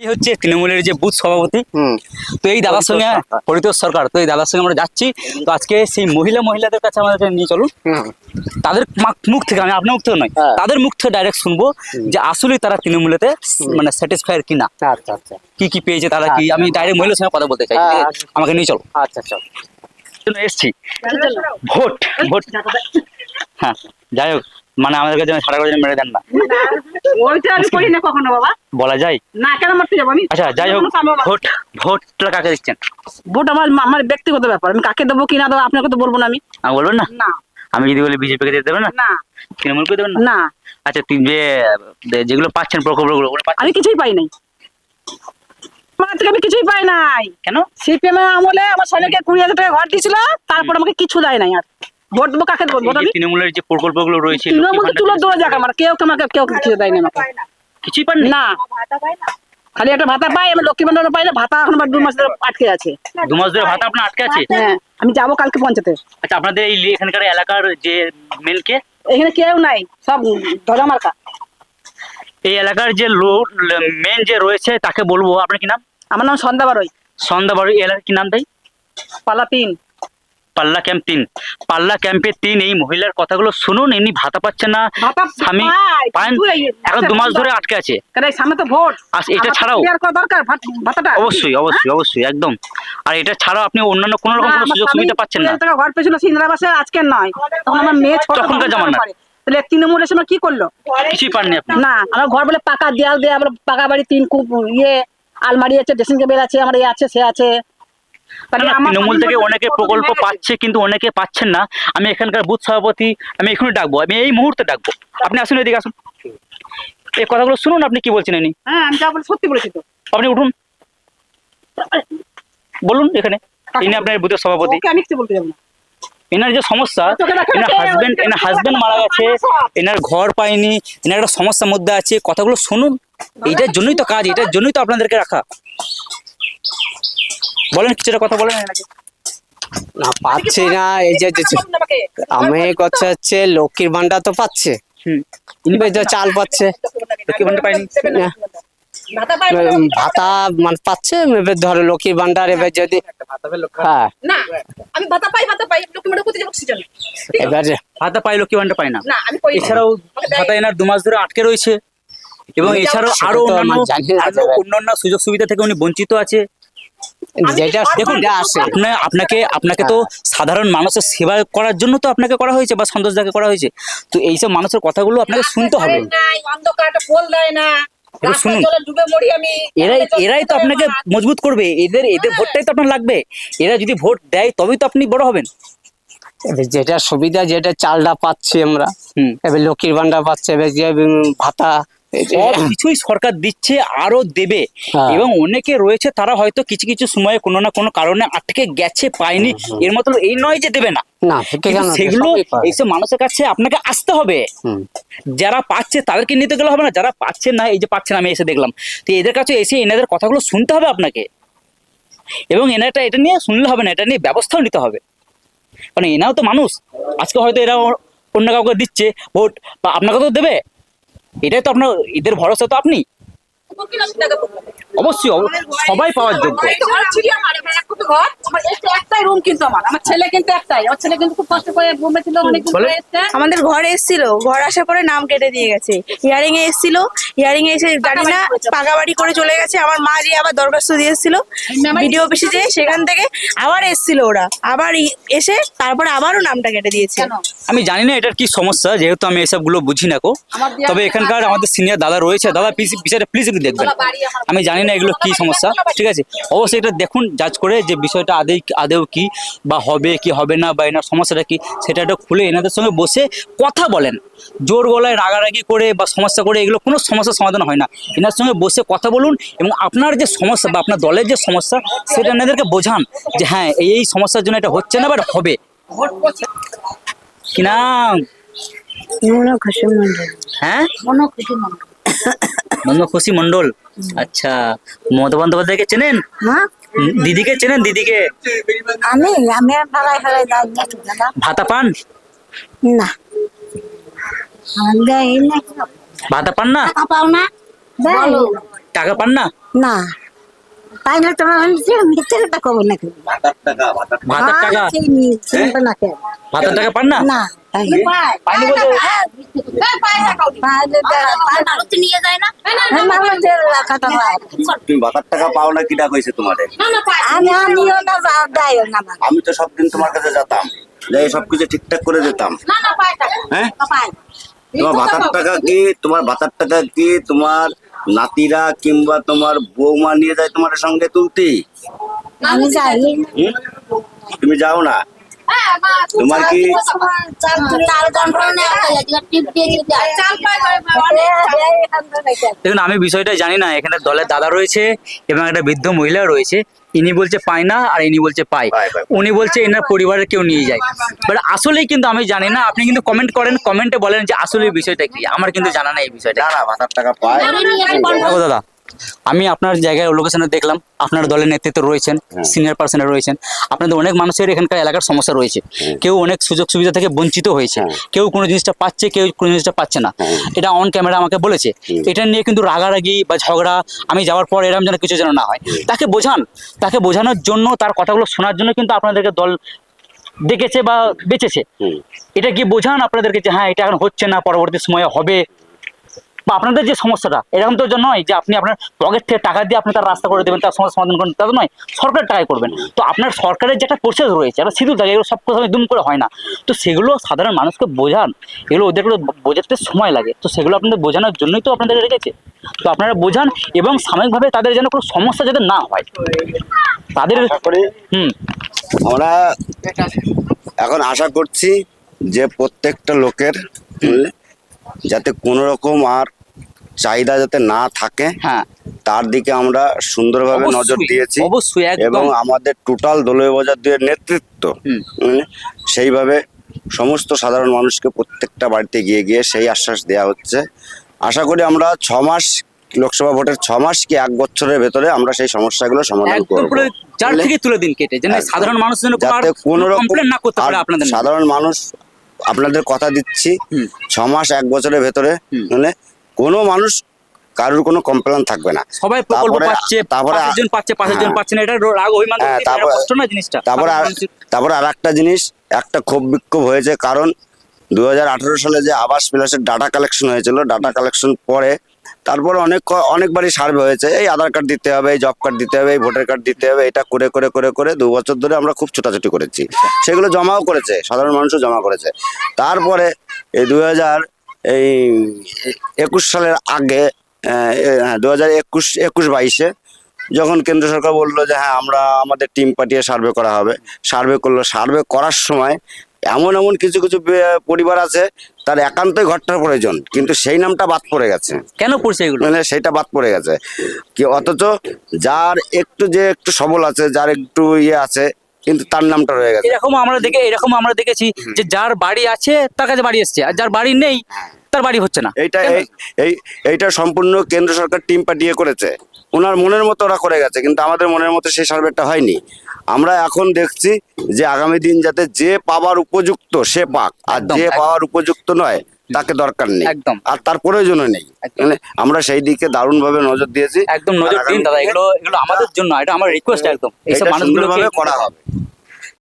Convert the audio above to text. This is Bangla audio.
হচ্ছে তৃণমূলের যে বুথ সভাপতি। তো এই দাদার সঙ্গে সরকার। পরিতোষ সরকার তো এই দাদার সঙ্গে আমরা যাচ্ছি। তো আজকে সেই মহিলা মহিলাদের কাছে আমাদের নিয়ে চলুন। তাদের মুখ থেকে আমি আপনার মুখ থেকে নয় হ্যাঁ। তাদের মুখ থেকে ডাইরেক্ট শুনব যে আসলে তারা তৃণমূলেতে মানে স্যাটিসফায়ার কিনা। আচ্ছা আচ্ছা। কি কি পেয়েছে তারা কি? আমি ডাইরেক্ট মহিলার সঙ্গে কথা বলতে চাই হ্যাঁ? আচ্ছা। আমাকে নিয়ে চলো। আচ্ছা চল এসছি। Vote vote. হ্যাঁ যাই হোক। মানে আমাদের কাছে সারা করে মেরে দেন না। ওইটা আমি করি না কখনো বাবা। বলা যায়? না কেন মারতে যাব আমি? আচ্ছা যাই হোক ভোট ভোটটা কাকে দিচ্ছেন? ভোট আমার আমার ব্যক্তিগত ব্যাপার। আমি কাকে দেবো কি না দেবো আপনাকে তো বলব না আমি। আমি বলবেন না? না। আমি যদি বলি বিজেপিকে দিয়ে দেবেন না? না। তৃণমূলকে দেবেন না? আচ্ছা তুই যে যেগুলো পাচ্ছেন প্রকল্পগুলো আমি কিছুই পাই নাই। আমার থেকে আমি কিছুই পাই নাই। কেন? সিপিএম আমলে আমার ছেলেকে কুড়ি হাজার টাকা ঘর দিয়েছিল তারপর আমাকে কিছু দেয় নাই আর। ভোট দেবো কাকে দেবো? ভোট আমি তৃণমূলের যে প্রকল্পগুলো রয়েছে তৃণমূল তো লক্ষ্মী দৌড়ে যাক আমার। কেউ আমাকে কেউ কিছু দেয় না আমাকে। কিছুই পাননি? না। খালি একটা ভাতা পাই আমি লক্ষ্মী ভান্ডার পাই না ভাতা এখন আবার দু মাস ধরে আটকে আছে। দু মাস ধরে ভাতা আপনার আটকে আছে? হ্যাঁ আমি যাব কালকে পঞ্চায়েতে। আচ্ছা আপনাদের এই এখানকার এলাকার যে মেন কে? এখানে কেউ নাই সব ধরা মার্কা। এই এলাকার যে লোক মেন যে রয়েছে তাকে বলব। আপনার কি নাম? আমার নাম সন্ধ্যা বারোই। সন্ধ্যা বাড়ি এই এলাকার কি নাম তাই? পালা তিন পাল্লা ক্যাম্প তিন। পাল্লা ক্যাম্পে তিন এই মহিলার কথাগুলো শুনুন এমনি ভাতা পাচ্ছে না। স্বামী পান এখন দু মাস ধরে আটকে আছে। সামনে তো ভোট? আর এটা ছাড়াও? ভাত- ভাতাটা? অবশ্যই অবশ্যই অবশ্যই একদম। আর এটা ছাড়াও আপনি অন্যান্য কোনো রকম কোনো সুযোগ সুবিধা পাচ্ছেন না। ঘর পেয়েছিল সিন্দ্রাবাসে আজকে নয়। তখন আমার মেয়ে ছোট তখনকার জামানায়। তাহলে তৃণমূল এসে কি করল? কিছুই পাননি আপনি। না আমার ঘর বলে পাকা দেয়াল দিয়ে আমার পাকা বাড়ি তিন কূপ ইয়ে আলমারি আছে ড্রেসিং টেবিল আছে আমার এ আছে সে আছে। তৃণমূল থেকে অনেকে প্রকল্প পাচ্ছে কিন্তু অনেকে পাচ্ছেন না। আমি এখানকার বুথ সভাপতি আমি এখনই ডাকবো। আমি এই মুহূর্তে ডাকবো। আপনি আসুন এদিকে আসুন। এই কথাগুলো শুনুন আপনি কি বলছেন এনি? হ্যাঁ আমি যা বলি সত্যি বলেছি তো। আপনি উঠুন। বলুন এখানে। ইনি আপনার বুথের সভাপতি। আমি কিছু বলতে যাব না। এনার যে সমস্যা এনার যাচ্ছে, হাজবেন্ড এনার হাজবেন্ড মারা গেছে এনার ঘর পায়নি এনার একটা সমস্যার মধ্যে আছে। কথাগুলো শুনুন। এইটার জন্যই তো কাজ এটার জন্যই তো আপনাদেরকে রাখা। বলেন কিছুটা কথা বলেন না পাচ্ছে না এই যে আমি কথা হচ্ছে লক্ষ্মীর ভান্ডার তো পাচ্ছে হুম এই যে চাল পাচ্ছে ভাতা পাই না। উম, ভাতা মানে পাচ্ছে এবার ধরো লক্ষ্মীর ভান্ডার এবার যদি হ্যাঁ না আমি ভাতা পাই পাই? এবার ভাতা পাই লক্ষ্মী ভাণ্ডার পায় না। এছাড়াও ভাতা এনার দু মাস ধরে আটকে রয়েছে এবং এছাড়াও আরও তো অন্যান্য আমার জানি না আরও দাদা। অন্যান্য সুযোগ সুবিধা থেকে উনি বঞ্চিত আছে যেটা দেখুন আপনাকে আপনাকে তো সাধারণ মানুষের সেবা করার জন্য তো আপনাকে করা হয়েছে বা সন্তোষ দাকে করা হয়েছে। তো এইসব মানুষের কথাগুলো আপনাকে শুনতে হবে। না শুনুন। জলে ডুবে মরি আমি। এরাই এরাই তো আপনাকে মজবুত করবে। এদের এদের ভোটটাই তো আপনার লাগবে। এরা যদি ভোট দেয় তবেই তো আপনি বড় হবেন। এবার যেটা সুবিধা যেটা চালটা পাচ্ছি আমরা। হুম। এবার লক্ষ্মীর ভান্ডার পাচ্ছে এবার যে ভাতা সব কিছুই সরকার দিচ্ছে আরও দেবে। হ্যাঁ। এবং অনেকে রয়েছে তারা হয়তো কিছু কিছু সময়ে কোনো না কোনো কারণে আটকে গেছে পায়নি। এর মতলব এই নয় যে দেবে না। সেগুলো। এইসব মানুষের কাছে আপনাকে আসতে হবে। যারা পাচ্ছে তাদেরকে নিতে গেলে হবে না। যারা পাচ্ছে না এই যে পাচ্ছে না আমি এসে দেখলাম। তো এদের কাছে এসে এনাদের কথাগুলো শুনতে হবে আপনাকে। এবং এনাটা এটা নিয়ে শুনলে হবে না এটা নিয়ে ব্যবস্থাও নিতে হবে। কারণ এনাও তো মানুষ। আজকে হয়তো এরা অন্য কাউকে দিচ্ছে ভোট বা আপনাকে তো দেবে। এটাই তো আপনার ঈদের ভরসা তো আপনি উকিল আছে টাকা পাবো। অবশ্যই সবাই পাওয়ার যোগ্য এই তো ঘর ছিল আমার, এবার এক কোটি ঘর। আমার একটা- একটাই room কিন্তু আমার। আমার ছেলে কিন্তু একটাই। আমার ছেলে কিন্তু খুব কষ্ট করে রুমে ছিল অনেকদিন বলে? ধরে এসছে। আমাদের ঘরে এসেছিল ঘর আসার পরে নাম কেটে দিয়ে গেছে হিয়ারিং এ এসেছিল হিয়ারিং এ এসে জানি না পাকা বাড়ি করে চলে গেছে আমার মা যে আবার দরখাস্ত দিয়ে এসেছিল ভিডিও অফিসে যে সেখান থেকে আবার এসেছিল ওরা আবার এসে তারপরে আবারও নামটা কেটে দিয়েছে আমি জানি না এটার কি সমস্যা যেহেতু আমি এসবগুলো বুঝি না কো তবে এখানকার আমাদের সিনিয়র দাদা রয়েছে দাদা প্লিজ প্লিজ একটু দেখবেন। আমি জানি না এগুলো কি সমস্যা ঠিক আছে? অবশ্যই এটা দেখুন জাজ করে যে বিষয়টা আদেই আদেও কি বা হবে কি হবে না বা এনার সমস্যাটা কি সেটা একটু খুলে এনাদের সঙ্গে বসে কথা বলেন। জোর গলায় রাগারাগি করে বা সমস্যা করে এগুলো কোনো সমস্যার সমাধান হয় না। এনার সঙ্গে বসে কথা বলুন এবং আপনার যে সমস্যা বা আপনার দলের যে সমস্যা সেটা এনাদেরকে বোঝান যে হ্যাঁ এই এই সমস্যার জন্য এটা হচ্ছে না বা হবে। কি না হ্যাঁ? খুশি খুশি মন্ডল আচ্ছা মমতা বন্দ্যোপাধ্যায়কে চেনেন? হ্যাঁ। দিদিকে চেনেন দিদিকে? আমি ভাতা পান? না। ভাতা পান না? টাকা পাও না। টাকা পান না? না। তাই না তোমরা মিথ্যে নাকি ভাতার টাকা ভাতার ভাতার টাকা? চিনি চিনবে না কেন? ভাতার টাকা পান না? না। হ্যাঁ, হয়। আমি তো সব দিন তোমার কাছে যেতাম যাই সবকিছু ঠিকঠাক করে দিতাম না না পায় টাকা হ্যাঁ তোমার ভাতার টাকা কি তোমার ভাতার টাকা কি তোমার নাতিরা কিংবা তোমার বৌমা নিয়ে যায় তোমার সঙ্গে তুলতে আমি যাই হুম? তুমি যাও না হ্যাঁ তোমার কি দেখুন আমি বিষয়টা জানি না এখানে দলের দাদা রয়েছে এবং একটা বৃদ্ধ মহিলা রয়েছে। ইনি বলছে পায় না আর ইনি বলছে পায়। উনি বলছে এনার পরিবারের কেউ নিয়ে যায়। বাট আসলেই কিন্তু আমি জানি না আপনি কিন্তু কমেন্ট করেন কমেন্টে বলেন যে আসলে বিষয়টা কি। আমার কিন্তু জানা নেই এই বিষয়টা। না টাকা পায়। দাদা আমি আপনার জায়গায় লোকেশনে দেখলাম আপনার দলের নেতৃত্বে রয়েছেন সিনিয়র পার্সনে রয়েছেন। আপনাদের অনেক মানুষের এখানকার এলাকার সমস্যা রয়েছে। কেউ অনেক সুযোগ সুবিধা থেকে বঞ্চিত হয়েছে। কেউ কোনো জিনিসটা পাচ্ছে কেউ কোনো জিনিসটা পাচ্ছে না। এটা অন ক্যামেরা আমাকে বলেছে। এটা নিয়ে কিন্তু রাগারাগি বা ঝগড়া আমি যাওয়ার পর এরম যেন কিছু যেন না হয়। তাকে বোঝান। তাকে বোঝানোর জন্য তার কথাগুলো শোনার জন্য কিন্তু আপনাদেরকে দল ডেকেছে বা বেঁচেছে। এটা কি বোঝান আপনাদেরকে যে হ্যাঁ এটা এখন হচ্ছে না পরবর্তী সময়ে হবে? বা আপনাদের যে সমস্যাটা এরকম তো নয় যে আপনি আপনার পকেট থেকে টাকা দিয়ে আপনি তার রাস্তা করে দেবেন তার সমস্যা সমাধান করবেন তা নয় সরকার টাকায় করবেন। তো আপনার সরকারের যে একটা প্রসেস রয়েছে একটা সিঁদুর থাকে এগুলো সব কথা দুম করে হয় না। তো সেগুলো সাধারণ মানুষকে বোঝান এগুলো ওদেরকে বোঝাতে সময় লাগে। তো সেগুলো আপনাদের বোঝানোর জন্যই তো আপনাদের রেখেছে। তো আপনারা বোঝান এবং সাময়িকভাবে তাদের যেন কোনো সমস্যা যাতে না হয়। তাদের হুম। আমরা এখন আশা করছি যে প্রত্যেকটা লোকের যাতে কোনো রকম আর চাহিদা যাতে না থাকে হ্যাঁ। তার দিকে আমরা সুন্দরভাবে নজর দিয়েছি এবং আমাদের টোটাল দলীয় বাজার দুয়ের নেতৃত্ব সেইভাবে সমস্ত সাধারণ মানুষকে প্রত্যেকটা বাড়িতে গিয়ে গিয়ে সেই আশ্বাস দেওয়া হচ্ছে। আশা করি আমরা ছ মাস লোকসভা ভোটের ছ মাস কি এক বছরের ভেতরে আমরা সেই সমস্যাগুলো সমাধান করব। পুরো থেকে তুলে দিন কেটে যেন সাধারণ মানুষ যেন কোনো কমপ্লেন না করতে পারে আপনাদের সাধারণ মানুষ আপনাদের কথা দিচ্ছি ছ মাস এক বছরের ভেতরে মানে কোনো মানুষ কারোর কোনো কমপ্লেন থাকবে না। সবাই প্রকল্প তারপরে- পাচ্ছে তারপরে- পাঁচের জন পাচ্ছে পাঁচের জন হ্যাঁ। পাচ্ছে না এটা রাগ অভিমান হ্যাঁ, তারপরে- কষ্ট না জিনিসটা? তারপরে আর- তারপরে আর একটা জিনিস একটা ক্ষোভ বিক্ষোভ হয়েছে কারণ দু হাজার আঠারো সালে যে আবাস প্লাসের ডাটা কালেকশন হয়েছিল ডাটা কালেকশন পরে তারপরে অনেক অনেকবারই সার্ভে হয়েছে এই আধার কার্ড দিতে হবে এই জব কার্ড দিতে হবে এই ভোটার কার্ড দিতে হবে এটা করে করে করে করে দু বছর ধরে আমরা খুব ছোটাছুটি করেছি। সেগুলো জমাও করেছে সাধারণ মানুষও জমা করেছে। তারপরে এই দু হাজার এই একুশ সালের আগে দু হাজার একুশ একুশ বাইশে যখন কেন্দ্র সরকার বলল যে হ্যাঁ আমরা আমাদের টিম পাঠিয়ে সার্ভে করা হবে। সার্ভে করল। সার্ভে করার সময় এমন এমন কিছু কিছু পরিবার আছে তার একান্তই ঘরটার প্রয়োজন। কিন্তু সেই নামটা বাদ পড়ে গেছে। কেন পড়ছে এগুলো? মানে সেটা বাদ পড়ে গেছে। কি অথচ যার একটু যে একটু সবল আছে যার একটু ইয়ে আছে কিন্তু তার নামটা রয়ে গেছে। এরকম আমরা দেখে এরকম আমরা দেখেছি যে যার বাড়ি আছে তার কাছে বাড়ি এসছে। আর যার বাড়ি নেই তার বাড়ি হচ্ছে না। এইটা এই- এই এইটা সম্পূর্ণ কেন্দ্র সরকার টিম পাঠিয়ে করেছে। ওনার মনের মতো ওরা করে গেছে কিন্তু আমাদের মনের মতো সেই সার্ভেটা হয়নি। আমরা এখন দেখছি যে আগামী দিন যাতে যে পাওয়ার উপযুক্ত সে পাক আর যে পাওয়ার উপযুক্ত নয় তাকে দরকার নেই। একদম। আর তার প্রয়োজনও নেই। মানে আমরা সেই দিকে দারুণ ভাবে নজর দিয়েছি। একদম নজর দিন দাদা এগুলো এগুলো আমাদের জন্য এটা আমার রিকোয়েস্ট একদম। এইসব মানুষগুলো মানুষগুলোকে করা হবে।